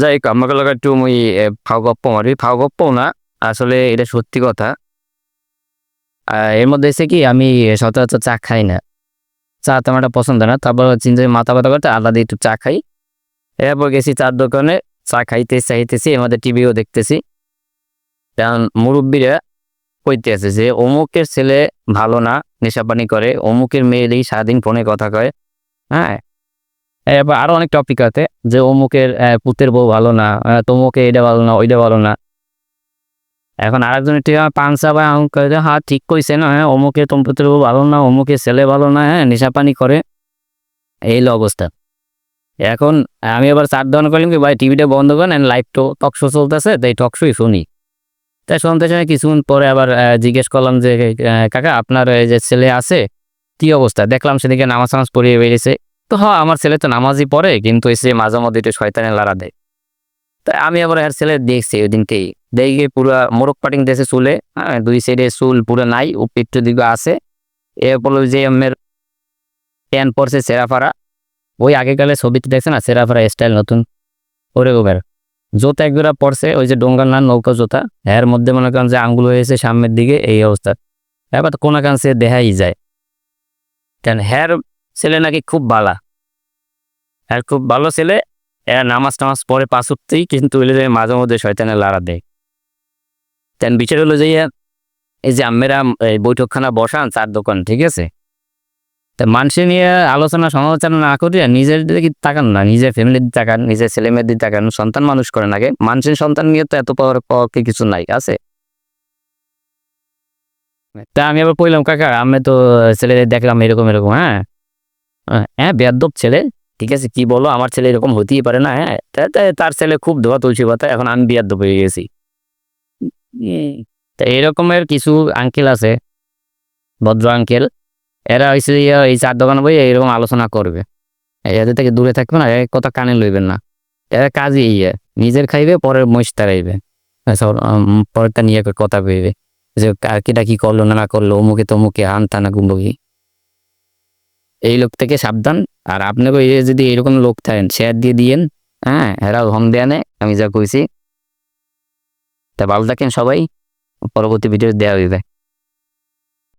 যাই হোক আমাকে লাগা একটু মুই ফাও গপ্প মারি। ফাও গপ্প না, আসলে এটা সত্যি কথা। এর মধ্যে এসে কি, আমি সচরাচর চা খাই না। চা তো একটা পছন্দ না। তারপর চিন্তা মাথা ব্যথা করতে আলাদা একটু চা খাই। এরপর গেছি চার দোকানে, চা খাইতেছি চাইতেছি এর মধ্যে টিভিও দেখতেছি। কারণ মুরব্বীরা কইতে আছে যে, অমুকের ছেলে ভালো না, নেশাপানি করে। অমুকের মেয়েরই সারাদিন ফোনে কথা কয়। হ্যাঁ? এরপর আরও অনেক টপিক আছে, যে অমুকের পুতের বউ ভালো না তমুকে এটা ভালো না, ওইটা ভালো না। এখন আরেকজন ঠিক আমি কই হ্যাঁ ঠিক কইছে না হ্যাঁ অমুকে তোম পুতের বউ ভালো না অমুকে ছেলে ভালো না হ্যাঁ নেশাপানি করে। এই অবস্থা। এখন আমি আবার চার দোকান করলাম কি, ভাই, টিভিটা বন্ধ করেন অ্যান্ড লাইভ তো টক শো চলতেছে তাই টক শোই শুনি। তাই শুনতে শুনে কিছুক্ষণ পরে আবার জিজ্ঞেস করলাম যে কাকা, আপনার যে ছেলে আছে, কি অবস্থা? দেখলাম সেদিকে নামাজ নামাজ পড়িয়ে বেরিয়েছে। তো হ্যাঁ আমার ছেলে তো নামাজই পড়ে, কিন্তু এসে মাঝে মধ্যে একটু শয়তানে লাড়া দেয়। তাই আমি আবার এর ছেলে দেখছি ওই দিনকেই দেখে পুরা মোরগ পাটিং দেশে চুলে হ্যাঁ দুই সাইডে চুল পুরো নাই ও পিঠ দিকে আছে। এরপর যে আমের প্যান্ট পরছে সেরাফারা। ওই আগেকালে ছবিতে দেখছে না, সেরাফারা স্টাইল নতুন। ওরে ওবার জোতা একজোড়া পড়ছে ওই যে ডোঙ্গাল না নৌকা জোতা। এর মধ্যে মনে করেন যে আঙ্গুল হয়েছে সামনের দিকে, এই অবস্থা। এবার তো কোনা কান দেখাই যায়। কেন হ্যার ছেলে নাকি খুব বালা। আর খুব ভালো ছেলে, এরা নামাজ টামাজ পরে পাঁচ উঠতেই কিন্তু যে মাঝে মধ্যে শয়তানের লাড়া দেয়। তেন বিচার হলো যে, এই যে আমেরা এই বৈঠকখানা বসান চার দোকান, ঠিক আছে? তা মানুষের নিয়ে আলোচনা সমালোচনা না করিয়া নিজের দিকে তাকান না? নিজের ফ্যামিলির দিকে তাকান, নিজের ছেলে মেয়ের দিকে তাকান, সন্তান মানুষ করেন নাকি মানুষের সন্তান নিয়ে তো এত পাওয়ার পক্ষে কিছু নাই, আছে? তা আমি আবার পড়লাম, কাকা আমি তো ছেলেদের দেখলাম এরকম এরকম হ্যাঁ? হ্যাঁ বেয়াদব ছেলে। ঠিক আছে, কি বলো? আমার ছেলে এরকম হতেই পারে না হ্যাঁ। তার ছেলে খুব ধোয়া তুলসী পাতা, এখন আমি বিয়াদ্দপ হয়ে গেছি। তা এরকমের কিছু আঙ্কেল আছে, ভদ্র আঙ্কেল এরা হয়েছে এই চার দোকান বই এরকম আলোচনা করবে। এদের থেকে দূরে থাকবে না, এক কথা কানে লইবেন না। এরা কাজই ইয়ে নিজের খাইবে, পরের মহিষ তারাইবে পরেরটা নিয়ে কথা কইবে। যে কিটা কি করল, না না করল, অমুকে তমুকে আন টানা গুম্বকি। এই লোক থেকে সাবধান। আর আপনাকে এই যদি এরকম লোক থাকেন, শেয়ার দিয়ে দিয়েন হ্যাঁ? এরা হম দেয়া নেয় আমি যা কইছি। তা ভালো থাকেন সবাই। পরবর্তী ভিডিও দেওয়া হয়ে হইবে।